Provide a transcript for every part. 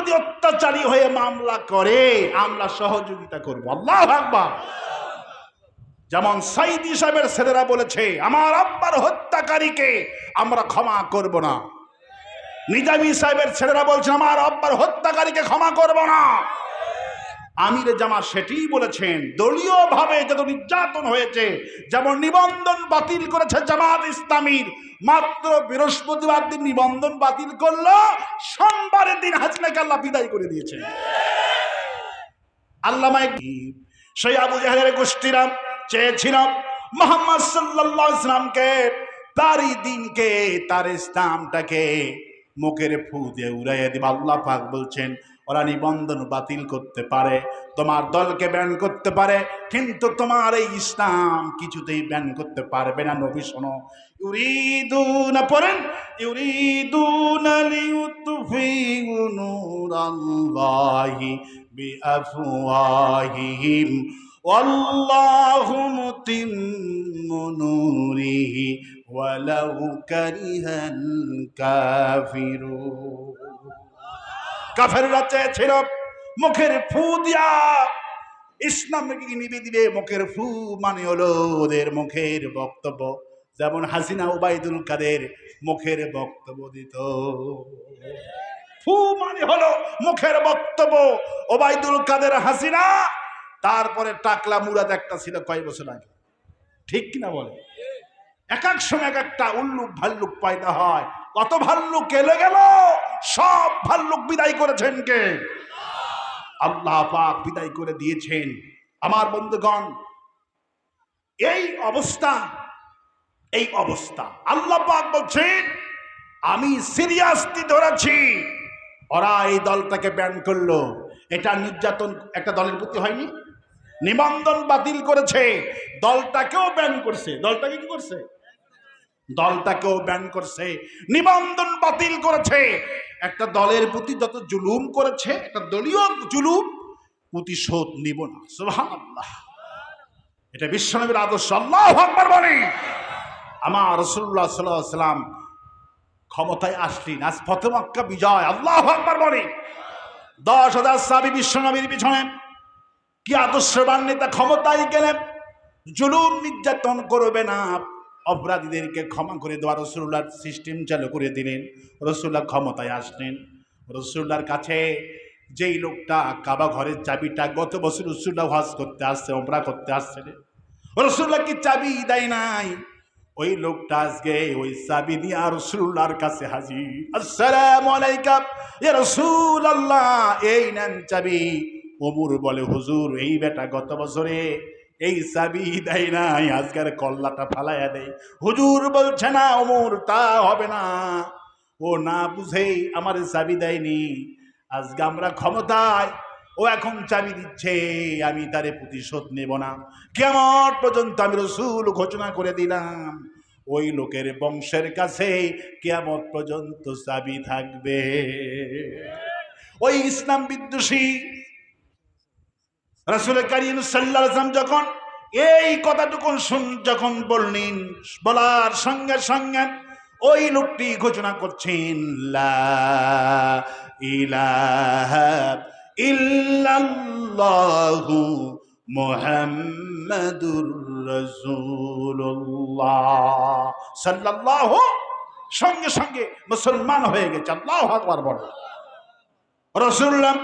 যদি অত্যাচারী হয়ে মামলা করে, আমরা সহযোগিতা করব। আল্লাহ আকবার। যেমন সাইদি সাহেবের ছেলেরা বলেছে, আমার আব্বার হত্যাকারীকে আমরা ক্ষমা করব না। নিজামী সাহেবের ছেলেরা বলছে আমার আব্বার হত্যাকারীকে ক্ষমা করব না। আমির জামা সেটিই বলেছেন দলীয় ভাবে যত নির্যাতন হয়েছে, যেমন নিবন্ধন বাতিল করেছে জামাত ইসলামীর, মাত্র বৃহস্পতিবার দিন নিবন্ধন বাতিল করল, সোমবারের দিন হাসনাকে আল্লাহ বিদায় করে দিয়েছে। আল্লাহ সেই আবু জাহের গোষ্ঠীরা চেয়েছিলাম মোহাম্মদ সাল্লাহ ইসলামকে তারই দিনকে, তার ইসলামটাকে মুখের ফু দিয়ে উড়াইয়া দিব। আল্লাহ পাক বলছেন ওরা নিবন্ধন বাতিল করতে পারে তোমার দলকে ব্যান করতে পারে কিন্তু তোমার এই ইসলাম কিছুতেই ব্যান করতে পারবে না নবী শোনো ইউরিদুনা পড়েন ইউরিদুনা লিউতফিউ নূরাল্লাহি বিআফওয়াহিহিম والله متم نوره ولو كره الكافرون কাফেররা চেয়েছিল, মুখের ফু দিয়া। ইসলামকে নিবে দিবে? মুখের ফু মানে হলো ওদের মুখের বক্তব্য। যেমন হাসিনা ওবায়দুল কাদের, মুখের বক্তব্য দিত। ফু মানে হলো মুখের বক্তব্য। ওবায়দুল কাদের, হাসিনা, তারপরে টাকলা মুরাদ একটা ছিল কয় বছর আগে। ঠিক কিনা বলে? এক এক সময় এক একটা উল্লুক ভাল্লুক পয়দা হয়। কত ভাল্লুক এলে গেল? সব ভাল্লুক বিদায় করেছেন কে? আল্লাহ পাক বিদায় করে দিয়েছেন। আমার বন্ধুগণ, এই অবস্থা এই অবস্থা। আল্লাহ পাক বলছেন, আমি সিরিয়াসলি ধরেছি। ওরা এই দলটাকে ব্যান করল। এটা নির্যাতন, একটা দলের প্রতি হয়নি? নিবন্ধন বাতিল করেছে। দলটাকেও ব্যান করছে। দলটাকে কি করছে? দলটাকেও ব্যান করছে, নিবন্ধন বাতিল করেছে। একটা দলের প্রতি যত জুলুম করেছে, একটা দলীয় জুলুম, প্রতিশোধ নিব না। সুবহানাল্লাহ। এটা বিশ্বনবীর আদর্শ। আল্লাহ আকবার বলে। আমার রসুল্লাহ সাল্লাহ সাল্লাম ক্ষমতায় আসলেন। আজ ফতেমক্কা বিজয়। আল্লাহ আকবার বলে। দশ হাজার সাবি বিশ্বনবীর পিছনে কি আদর্শবান নেতা ক্ষমতায় গেলেন? জুলুম নির্যাতন করবে না। অপরাধীদেরকে ক্ষমা করে দেওয়া রসুল্লাহর সিস্টেম চালু করে দিলেন। রসুল্লাহ ক্ষমতায় আসলেন। রসুল্লার কাছে যেই লোকটা কাবা ঘরের চাবিটা গত বছর রসুল্লাহ হাজ করতে আসছে অপরা করতে আসছে রসুল্লাহ কি চাবি দেয় নাই? ওই লোকটা আজকে ওই চাবি দিয়ে আর রসুল্লাহর কাছে হাজির। আসসালাম এই নেন চাবি। ওমর বলে, হুজুর, এই বেটা গত বছরে এই চাবি দেয় নাই, আজকের কল্লাটা ফালাইয়া দেয়। হুজুর বলছে, না অমর তা হবে না। ও না বুঝেই আমার চাবি দেয়নি। আজকে আমরা ক্ষমতায়, ও এখন চাবি দিচ্ছে, আমি তারে প্রতিশোধ নেব না। কেমন পর্যন্ত আমি রসুল ঘোষণা করে দিলাম, ওই লোকের বংশের কাছে কেমন পর্যন্ত চাবি থাকবে। ওই ইসলাম বিদ্বেষী রাসুল করিম সাল্লাম যখন এই কথাটুকুন শুন, যখন বললেন, বলার সঙ্গে সঙ্গে ওই লোকটি ঘোষণা করছেন ইল্লাল্লাহু সঙ্গে সঙ্গে মুসলমান হয়ে গেছে, আল্লাহু বড় রাসূলুল্লাহ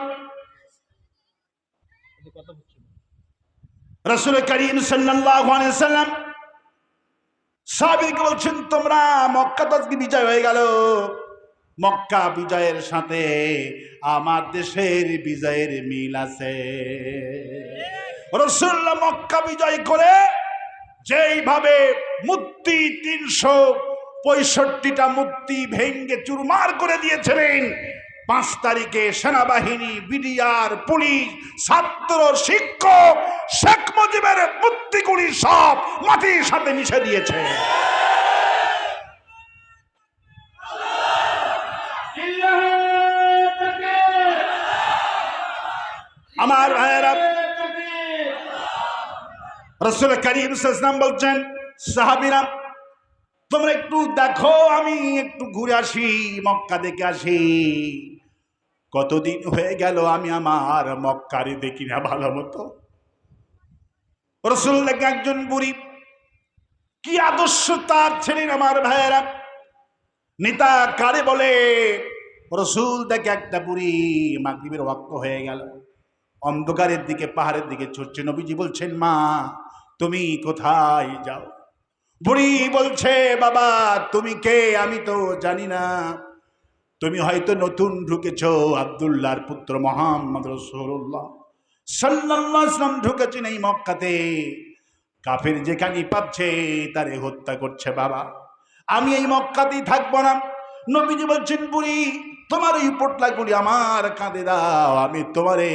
রসুল করিম সাল্লাম সাবিক বলছেন, তোমরা মক্কা তো বিজয় হয়ে গেল। মক্কা বিজয়ের সাথে আমার দেশের বিজয়ের মিল আছে। রসুল্লাহ মক্কা বিজয় করে যেইভাবে মূর্তি তিনশো পঁয়ষট্টিটা মূর্তি ভেঙ্গে চুরমার করে দিয়েছিলেন পাঁচ তারিখে সেনাবাহিনী, বিডিআর, পুলিশ, ছাত্র, শিক্ষক, শেখ মুজিবের মূর্তিগুলি সব মাটির সাথে মিশে দিয়েছে। আমার ভাইয়েরা, রসুল করিম সাল্লাম বলছেন, সাহাবিরা তোমরা একটু দেখো, আমি একটু ঘুরে আসি, মক্কা দেখে আসি। কতদিন হয়ে গেল আমি আমার মক্কারে দেখি না ভালো মতো। রসুল দেখে একজন বুড়ি। কি আদর্শ তার ছিলেন আমার ভাইয়েরা। নেতা কারে বলে, রসুল দেখে একটা বুড়ি মাগরিবের ওয়াক্ত হয়ে গেল। অন্ধকারের দিকে, পাহাড়ের দিকে ছুটছে। নবীজি বলছেন, মা, তুমি কোথায় যাও? বুড়ি বলছে, বাবা, তুমি কে? আমি তো জানি না। তুমি হয়তো নতুন ঢুকেছ, আবদুল্লাহর পুত্র মোহাম্মদ রসুল্লাহ সাল্লাম ঢুকেছেন এই মক্কাতে। কাফের যেখানে পাচ্ছে তারে হত্যা করছে বাবা। আমি এই মক্কাতেই থাকব না। নবীজি বলছেন, বুড়ি, তোমার এই পোটলাগুলি আমার কাঁধে দাও, আমি তোমারে,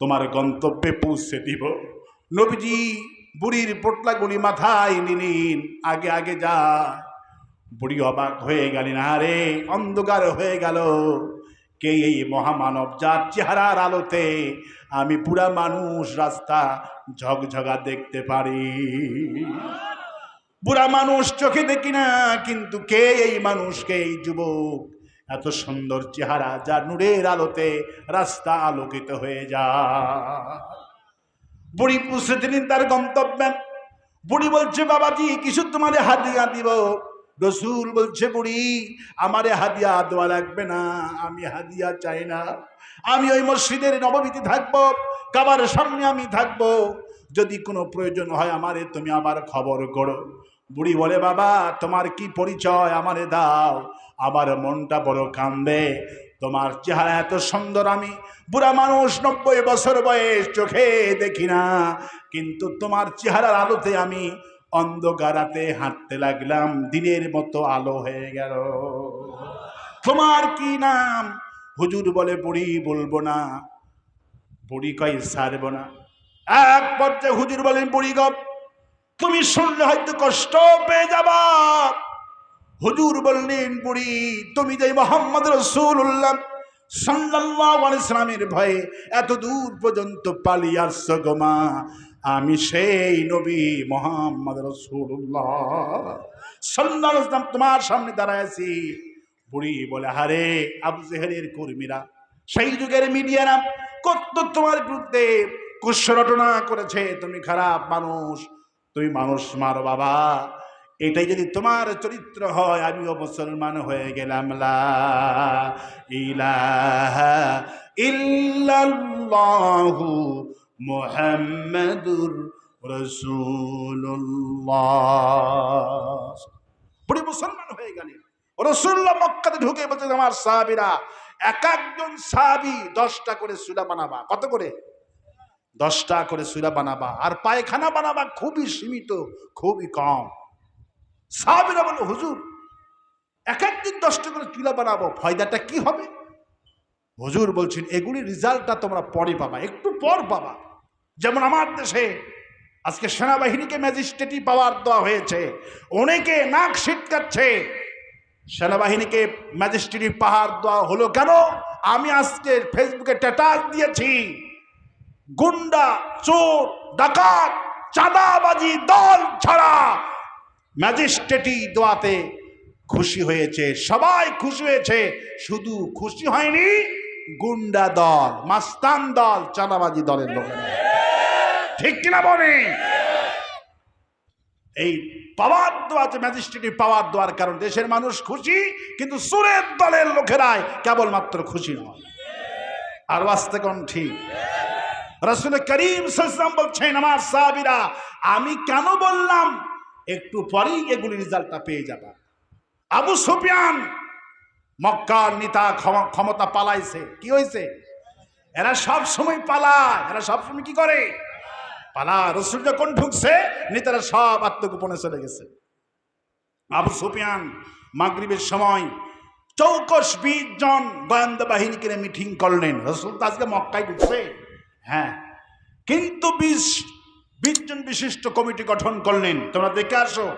তোমার গন্তব্যে পৌঁছে দিব। নবীজি বুড়ির পোটলাগুলি মাথায় নিলেন আগে আগে যা। বুড়ি অবাক হয়ে গেলেন আরে অন্ধকার হয়ে গেল। কে এই মহামানব যার চেহারার আলোতে আমি পুরা মানুষ রাস্তা ঝকঝকা দেখতে পারি? বুড়া মানুষ চোখে দেখি না, কিন্তু কে এই মানুষকে এই যুবক? এত সুন্দর চেহারা যা নূরের আলোতে রাস্তা আলোকিত হয়ে যায়। বুড়ি পুষে দিলেন তার গন্তব্যে। বুড়ি বলছে, বাবাজি, কিছু তোমারে হাদিয়া দিব। রসুল বলছে, বুড়ি, আমারে হাদিয়া দেওয়া লাগবে না, আমি হাদিয়া চাই না। আমি ওই মসজিদের নবমীতে থাকব, কাবার সামনে আমি থাকব। যদি কোনো প্রয়োজন হয় আমারে, তুমি আবার খবর করো। বুড়ি বলে, বাবা, তোমার কি পরিচয় আমারে দাও। আমার মনটা বড় কান্দে। তোমার চেহারা এত সুন্দর আমি, বুড়া মানুষ নব্বই বছর বয়স, চোখে দেখি না। কিন্তু তোমার চেহারার আলোতে আমি অন্ধকারাতে হাঁটতে লাগলাম, দিনের মতো আলো হয়ে গেল। তোমার কি নাম? হুজুর বলে, বুড়ি বলব না। বুড়ি কয়, সারব না। এক পর্যায়ে হুজুর বলেন, বুড়ি গপ, তুমি শুনলে হয়তো কষ্ট পেয়ে যাবা। হুজুর বললেন, বুড়ি, তুমি যে মোহাম্মদ রসুল্লাহ সাল্লামের ভয়ে এত দূর পর্যন্ত পালিয়ে আসছো গো মা, আমি সেই নবী মোহাম্মদ রসুল্লাহ আলাইহি তোমার সামনে দাঁড়ায় আছি। বুড়ি বলে হারে আবু জেহেলের কর্মীরা, সেই যুগের মিডিয়ারা কত তোমার বিরুদ্ধে কুশরটনা করেছে, তুমি খারাপ মানুষ, তুমি মানুষ মারো বাবা। এটাই যদি তোমার চরিত্র হয়, আমিও মুসলমান হয়ে গেলাম। লা ইলাহা ইল্লাল্লাহু মুহাম্মাদুর রাসূলুল্লাহ। পুরি মুসলমান হয়ে গেলেন রসুল্লাহ মক্কাতে ঢুকে বলছে, আমার সাহাবিরা, এক একজন সাহাবি দশটা করে সুরা বানাবা। কত করে? দশটা করে সুরা বানাবা। আর পায়খানা বানাবা খুবই সীমিত, খুবই কম। সাহাবিরা বলো, হুজুর এক একদিন দশটা করে চুলা বানাবো, ফয়দাটা কি হবে? হুজুর বলছেন, এগুলি রেজাল্টটা তোমরা পরে পাবা, একটু পর পাবা। যেমন আমার দেশে আজকে সেনাবাহিনীকে ম্যাজিস্ট্রেটি পাওয়ার দেওয়া হয়েছে, অনেকে নাক ছিটকাচ্ছে সেনাবাহিনীকে ম্যাজিস্ট্রেটি পাহাড় দেওয়া হলো কেন? আমি আজকে ফেসবুকে স্ট্যাটাস দিয়েছি, গুন্ডা, চোর, ডাকাত, চাঁদাবাজি দল ছাড়া ম্যাজিস্ট্রেটি দোয়াতে খুশি হয়েছে। সবাই খুশি হয়েছে। শুধু খুশি হয়নি, গুন্ডা দল, মাস্তান দল, চাঁদাবাজি দলের লোকেরা। ঠিক কিনা বলে? এই পাওয়ার দোয়াতে ম্যাজিস্ট্রেটি পাওয়ার দোয়ার কারণ। দেশের মানুষ খুশি, কিন্তু সুরের দলের লোকেরাই কেবলমাত্র খুশি নয়। আর বাস্তে কোন ঠিক? রসুল করিম সাল্লাম বলছেন, আমার সাহাবিরা, আমি কেন বললাম একটু পরেই এগুলি রেজাল্টটা পেয়ে যাবা। আবু সুফিয়ান মক্কার নেতা ক্ষম- ক্ষমতা পালাইছে। কি হয়েছে এরা সব সময় পালায়। এরা সব সময় কি করে? পালা রসুল যখন ঢুকছে, নেতারা সব আত্মগোপনে চলে গেছে। আবু সুফিয়ান মাগরিবের সময় চৌকশ বিশ জন গোয়েন্দা বাহিনীকে মিটিং করলেন। রসুল তো আজকে মক্কায় ঢুকছে। হ্যাঁ। কিন্তু বিশ বিশ জন বিশিষ্ট কমিটি গঠন করলেন। তোমরা দেখে আসো।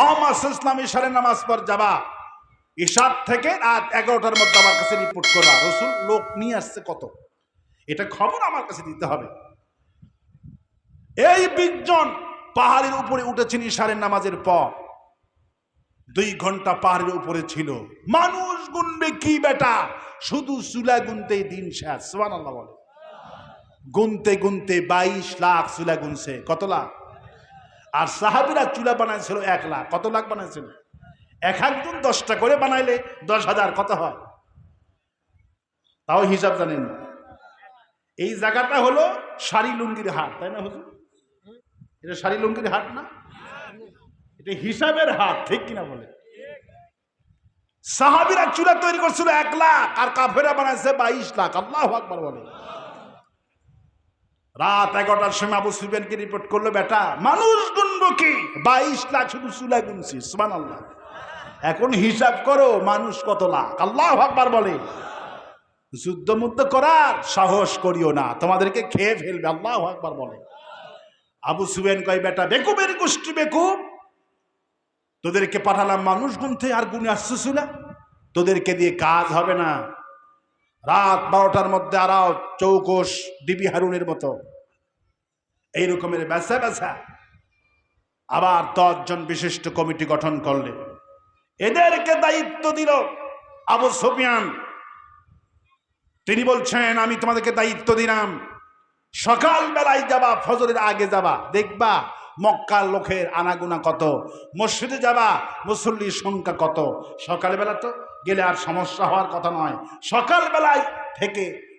মোহাম্মদ ইসলাম ইশারে নামাজ পর যাবা। ইশার থেকে রাত এগারোটার মধ্যে আমার কাছে রিপোর্ট করবা, রসুল, লোক নিয়ে আসছে কত? এটা খবর আমার কাছে দিতে হবে। এই বিশজন পাহাড়ের উপরে উঠেছেন ইশারের নামাজের পর। দুই ঘণ্টা পাহাড়ের উপরে ছিল। মানুষ গুনবে কি বেটা? শুধু চুলা গুনতেই দিন শেষ। বলে। গুনতে গুনতে বাইশ লাখ চুলা গুনছে। কত লাখ? আর সাহাবিরা চুলা বানাইছিল এক লাখ। কত লাখ বানাইছিল? এক একজন দশটা করে বানাইলে দশ হাজার, কত হয়? তাও হিসাব জানেন। এই জায়গাটা হলো শাড়ি লুঙ্গির হাট, তাই না হুজুর? এটা শাড়ি লুঙ্গির হাট না? এটা হিসাবের হাট, ঠিক কিনা বলে? সাহাবিরা চুলা তৈরি করছিল এক লাখ, আর কাফেরা বানাইছে বাইশ লাখ। আল্লাহ আকবার বলে। রাত এগারোটার সময় আবু সুফিয়ানকে রিপোর্ট করল, বেটা, মানুষ গুনবো কি? বাইশ লাখ শুধু চুলা গুনছি সুমান আল্লাহ এখন হিসাব করো, মানুষ কত লাখ? আল্লাহ আকবার, বলে। যুদ্ধ মুদ্ধ করার সাহস করিও না, তোমাদেরকে খেয়ে ফেলবে, আল্লাহ আকবার বলে। আবু সুবেন কয়, বেটা, বেকুবের গোষ্ঠী বেকুব, তোদেরকে পাঠালাম মানুষ গুনতে, আর গুনে আসছিস না, তোদেরকে দিয়ে কাজ হবে না। রাত বারোটার মধ্যে আরাও চৌকস ডিবি হারুনের মতো এই রকমের বেসা ব্যাসা আবার দশজন বিশিষ্ট কমিটি গঠন করলে। এদেরকে দায়িত্ব দিল আবু সুফিয়ান। তিনি বলছেন, আমি তোমাদেরকে দায়িত্ব দিলাম। সকাল বেলায় যাবা, ফজরের আগে যাবা। দেখবা মক্কার লোকের আনাগুনা কত, মসজিদে যাবা, মুসল্লির সংখ্যা কত। সকালবেলা তো গেলে আর সমস্যা হওয়ার কথা নয়। সকালবেলায় থেকে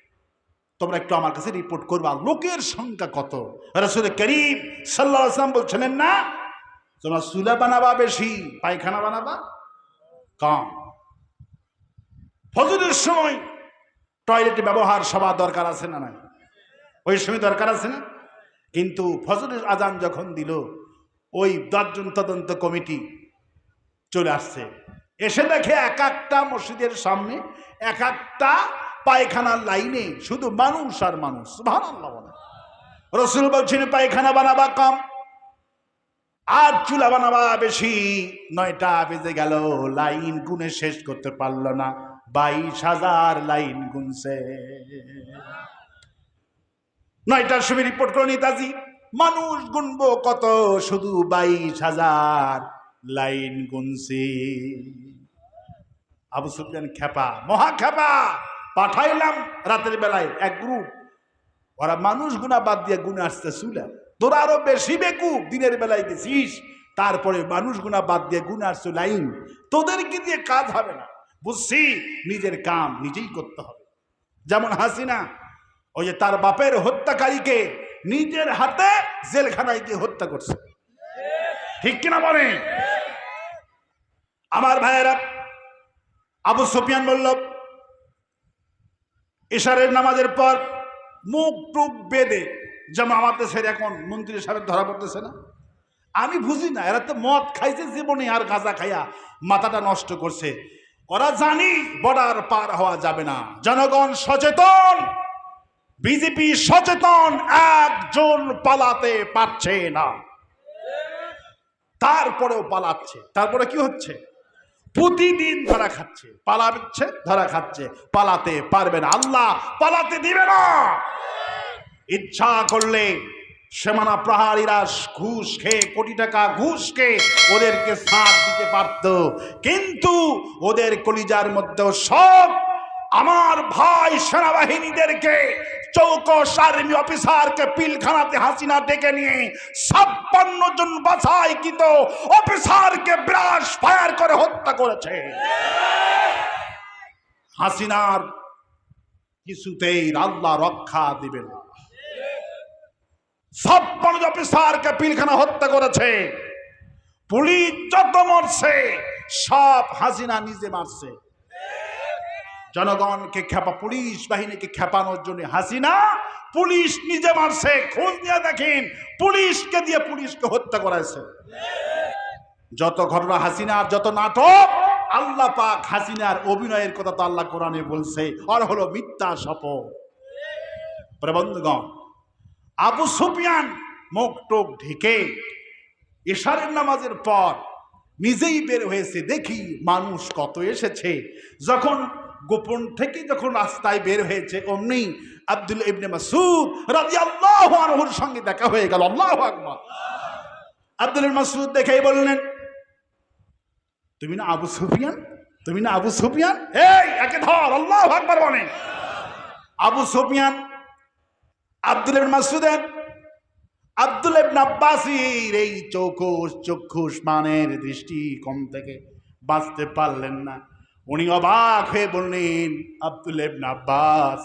তোমরা একটু আমার কাছে রিপোর্ট করবা, লোকের সংখ্যা কত? রসুল করিম সাল্লাহ আসলাম বলছিলেন না, তোমরা চুলা বানাবা বেশি, পায়খানা বানাবা কম। ফজরের সময় টয়লেটে ব্যবহার সবার দরকার আছে না নাই? ওই সময় দরকার আছে না? কিন্তু ফজরের আজান যখন দিল, ওই দশজন তদন্ত কমিটি চলে আসছে। এসে দেখে এক একটা মসজিদের সামনে এক একটা পায়খানার লাইনে শুধু মানুষ আর মানুষ। রসুল বলছেন, পায়খানা বানাবা কম, আর চুলা বানাবা বেশি। নয়টা বেজে গেল, লাইন গুনে শেষ করতে পারল না। বাইশ হাজার লাইন গুনছে। নয়টার সময় রিপোর্ট করে নিতাজি। মানুষ গুনবো কত, শুধু বাইশ হাজার লাইন গুনছি। আবু সুফিয়ান খেপা মহা খেপা পাঠাইলাম রাতের বেলায় এক গ্রুপ। ওরা মানুষ গুনা বাদ দিয়ে গুনে আসতে শুলে তোরা আরও বেশি বেকুব, দিনের বেলায় গেছিস। তারপরে মানুষ গুনা বাদ দিয়ে গুনে আসছো, লাইন। তোদেরকে দিয়ে কাজ হবে না। বুঝছি? নিজের কাম নিজেই করতে হবে। যেমন হাসিনা, ওই যে তার বাপের হত্যাকারীকে নিজের হাতে জেলখানায় গিয়ে হত্যা করছে। ঠিক কিনা বলে আমার ভাইয়েরা, আবু সফিয়ান বলল ইশারের নামাজের পর মুখ টুক বেঁধে যেমন আমার দেশের এখন, মন্ত্রী সাহেব ধরা পড়তেছে না? আমি বুঝি না, এরা তো মদ খাইছে জীবনে আর গাঁজা খাইয়া মাথাটা নষ্ট করছে। ওরা জানি বর্ডার পার হওয়া যাবে না। জনগণ সচেতন, বিজেপি সচেতন, একজন পালাতে পারছে না। তারপরেও পালাচ্ছে। তারপরে কি হচ্ছে? প্রতিদিন ধরা খাচ্ছে, পালাচ্ছে, ধরা খাচ্ছে। পালাতে পারবে না। আল্লাহ পালাতে দিবে না। ইচ্ছা করলে সেমানা প্রহারীরা ঘুষ খেয়ে, কোটি টাকা ঘুষ খেয়ে ওদেরকে সাথ দিতে পারত। কিন্তু ওদের কলিজার মধ্যেও সব আমার ভাই সেনাবাহিনীদেরকে চৌকস আর্মি অফিসারকে পিলখানাতে হাসিনা ডেকে নিয়ে ছাপ্পান্ন জন বাছাই কিন্তু অফিসারকে ব্রাশ ফায়ার করে হত্যা করেছে। হাসিনার কিছুতেই আল্লাহ রক্ষা দিবে না। ছাপ্পান্ন অফিসারকে পিলখানা হত্যা করেছে। পুলিশ যত মরছে, সব হাসিনা নিজে মারছে। জনগণকে খেপা পুলিশ বাহিনীকে খেপানোর জন্য হাসিনা, পুলিশ নিজে মারছে, খোঁজ নিয়ে দেখেন, পুলিশকে দিয়ে পুলিশকে হত্যা করাইছে। যত ঘটনা হাসিনার, যত নাটক, আল্লাহ পাক হাসিনার অভিনয়ের কথা তো আল্লাহ কোরআনে বলছে, আর হলো মিথ্যা শপথ। আবু সুফিয়ান মুখ টোক ঢেকে এশারের নামাজের পর নিজেই বের হয়েছে, দেখি মানুষ কত এসেছে। যখন গোপন থেকে যখন রাস্তায় বের হয়েছে, অমনি আব্দুল ইবনে মাসুদ রাদিয়াল্লাহু আনহুর সঙ্গে দেখা হয়ে গেল। আল্লাহু আকবার। আব্দুল মাসুদ দেখেই বললেন, তুমি না আবু সুফিয়ান? তুমি না আবু সুফিয়ান? এই, একে ধর, আল্লাহ আকবার বলেন। আবু সুফিয়ান আব্দুল ইবনে মাসুদের আব্দুল ইবনে আব্বাসির এই চৌকুশ চক্ষুষ মানের দৃষ্টি কম থেকে বাঁচতে পারলেন না। উনি অবাক হয়ে বললেন, আব্দুল আব্বাস,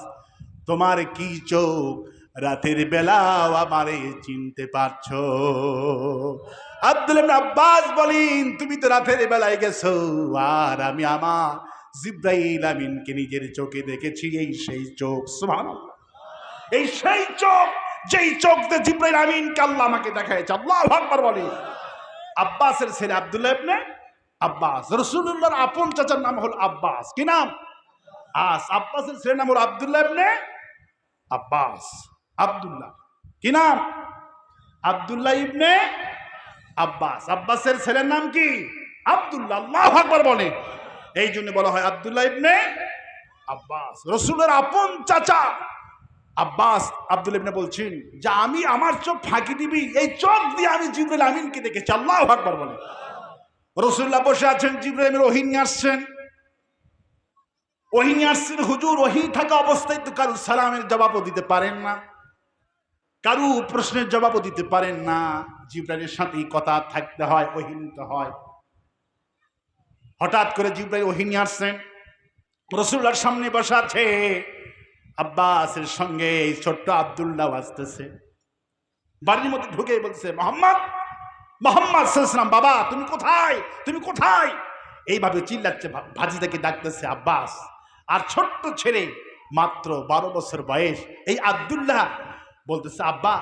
তোমার কি চোখ? রাতের বেলাও আমারে চিনতে পারছ। আব্দুল আব্বাস বলেন, তুমি তো রাতের বেলায় গেছো, আর আমি আমার জিব্রাইল আমিনকে নিজের চোখে দেখেছি, এই সেই চোখ। সুবহানাল্লাহ। এই সেই চোখ, যেই চোখ দিয়ে জিব্রাইল আমিনকে আল্লাহ আমাকে দেখাইছে, আল্লাহ বলে আব্বাসের ছেলে আব্দুল্লাহ আব্বাস। রসুল্লাহর আপন চাচার নাম হল আব্বাস। কি নাম? আস। আব্বাসের ছেলের নাম হল আবদুল্লাহ আব্বাস। আব্দুল্লাহ। কি নাম? আব্দুল্লাহ ইবনে আব্বাস। আব্বাসের ছেলের নাম কি? আব্দুল্লাহ। আকবার বলে। এই জন্য বলা হয় আব্দুল্লাহ ইবনে আব্বাস। রসুলের আপন চাচা আব্বাস আব্দুল ইবনে বলছেন, যে আমি আমার চোখ ফাঁকি দিবি, এই চোখ দিয়ে আমি জিবরুল আমিনকে দেখেছি। আল্লাহ আকবার বলে। রসুল্লাহ বসে আছেন আমিন ওহি আসছেন। ওহি নিয়ে আসছেন, হুজুর ওহি থাকা অবস্থায় তো কারু সালামের জবাবও দিতে পারেন না। কারু প্রশ্নের জবাবও দিতে পারেন না। জিব্রাইলের সাথেই কথা থাকতে হয় ওহি নিতে হয়। হঠাৎ করে জিব্রাইল ওহি নিয়ে আসছেন। রসুল্লার সামনে বসে আছে। আব্বাসের সঙ্গে এই ছোট্ট আবদুল্লাহ আসতেছে। বাড়ির মধ্যে ঢুকে বলছে, মোহাম্মদ মোহাম্মদ সাল্লাম বাবা, তুমি কোথায়? তুমি কোথায়? এইভাবে চিল্লাচ্ছে ভাজিদাকে ডাকতেছে আব্বাস। আর ছোট্ট ছেলে, মাত্র বারো বছর বয়স, এই আবদুল্লাহ বলতেছে, আব্বা,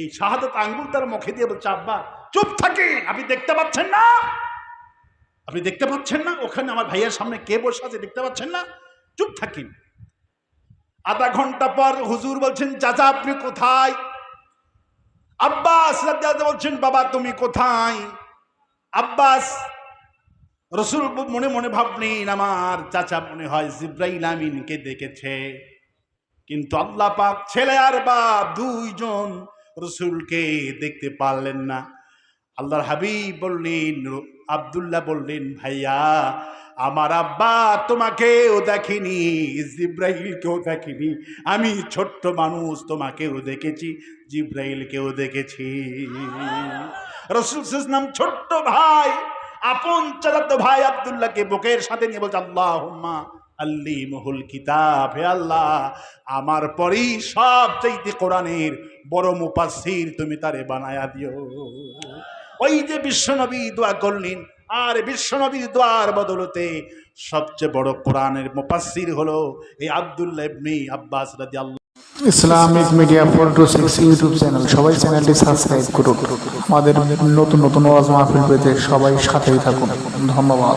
এই শাহাদত আঙ্গুল তার মুখে দিয়ে বলছে, আব্বা, চুপ থাকে, আপনি দেখতে পাচ্ছেন না? আপনি দেখতে পাচ্ছেন না? ওখানে আমার ভাইয়ের সামনে কে বসে আছে দেখতে পাচ্ছেন না? চুপ থাকেন আধা ঘণ্টা পর হুজুর বলছেন, চাচা, আপনি কোথায়? আব্বাস বলছেন, বাবা, তুমি কোথায়? আব্বাস রসুল মনে মনে ভাবলেন, আমার চাচা মনে হয় জিব্রাইল আমিনকে দেখেছে। কিন্তু আল্লাহ পাক ছেলে আর বাপ দুইজন রসুলকে দেখতে পারলেন না। আল্লাহর হাবিব বললেন, আবদুল্লাহ বললেন, ভাইয়া আমার আব্বা তোমাকেও দেখিনি, জিব্রাইলকেও দেখিনি। আমি ছোট্ট মানুষ, তোমাকেও দেখেছি, জিব্রাইলকেও দেখেছি। রসুল নাম ছোট্ট ভাই, আপন চালাতো ভাই আব্দুল্লাহকে বুকের সাথে নিয়ে বলছে আল্লাহ আল্লি মহুল কিতাব, হে আল্লাহ, আমার পরেই সব চাইতে কোরআনের বড় মুপাসির তুমি তারে বানায়া দিও। ওই যে বিশ্বনবী দোয়া করলেন আর বিশ্বনবীর দোয়ার বদলতে সবচেয়ে বড় কোরআনের মুফাসসির হলো এই আব্দুল্লাহ ইবনে আব্বাস রাদিয়াল্লাহু Islamic media four two six YouTube channel. সবাই চ্যানেলটি সাবস্ক্রাইব করুন। আমাদের নতুন নতুন ওয়াজ মাহফিল পেতে সবাই সাথেই থাকুন। ধন্যবাদ।